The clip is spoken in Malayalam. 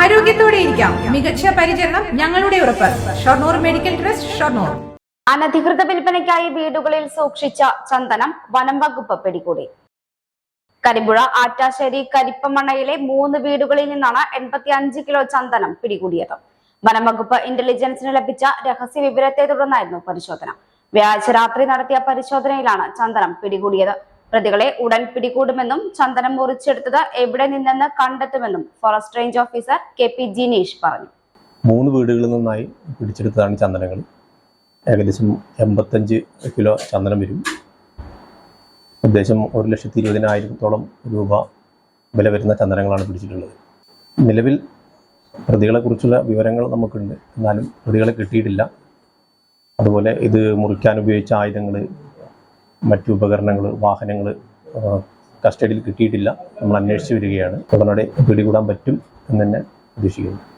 ആരോഗ്യത്തോടെ ഇരിക്കാം. മികച്ച പരിചരണം ഞങ്ങളുടെ ഉറപ്പ്. Shoranur medical trust Shoranur. അനധികൃത വിൽപ്പനയ്ക്കായി വീടുകളിൽ സൂക്ഷിച്ച ചന്ദനം വനം വകുപ്പ് പിടികൂടി. കരിമ്പുഴ ആറ്റാശ്ശേരി കരിപ്പമണ്ണയിലെ മൂന്ന് വീടുകളിൽ നിന്നാണ് എൺപത്തി അഞ്ച് കിലോ ചന്ദനം പിടികൂടിയത്. വനം വകുപ്പ് ഇന്റലിജൻസിന് ലഭിച്ച രഹസ്യ വിവരത്തെ തുടർന്നായിരുന്നു പരിശോധന. വ്യാഴാഴ്ച രാത്രി നടത്തിയ പരിശോധനയിലാണ് ചന്ദനം പിടികൂടിയത്. പ്രതികളെ ഉടൻ പിടികൂടുമെന്നും ചന്ദനം മുറിച്ചെടുത്തത് എവിടെ നിന്നെന്ന് കണ്ടെത്തുമെന്നും forest range officer K P Jineesh പറഞ്ഞു. മൂന്ന് വീടുകളിൽ നിന്നായി പിടിച്ചെടുത്തതാണ് ചന്ദനങ്ങൾ. ഏകദേശം എൺപത്തഞ്ച് കിലോ ചന്ദനം വരും. ഉദ്ദേശം ഒരു ലക്ഷത്തി ഇരുപതിനായിരത്തോളം രൂപ വില വരുന്ന ചന്ദനങ്ങളാണ് പിടിച്ചിട്ടുള്ളത്. നിലവിൽ പ്രതികളെക്കുറിച്ചുള്ള വിവരങ്ങൾ നമുക്കുണ്ട്. എന്നാലും പ്രതികളെ കിട്ടിയിട്ടില്ല. അതുപോലെ ഇത് മുറിക്കാൻ ഉപയോഗിച്ച ആയുധങ്ങൾ മറ്റു ഉപകരണങ്ങൾ വാഹനങ്ങൾ കസ്റ്റഡിയിൽ കിട്ടിയിട്ടില്ല. നമ്മൾ അന്വേഷിച്ച് വരികയാണ്. ഉടനടി പിടികൂടാൻ പറ്റും എന്ന് തന്നെ പ്രതീക്ഷിക്കുന്നു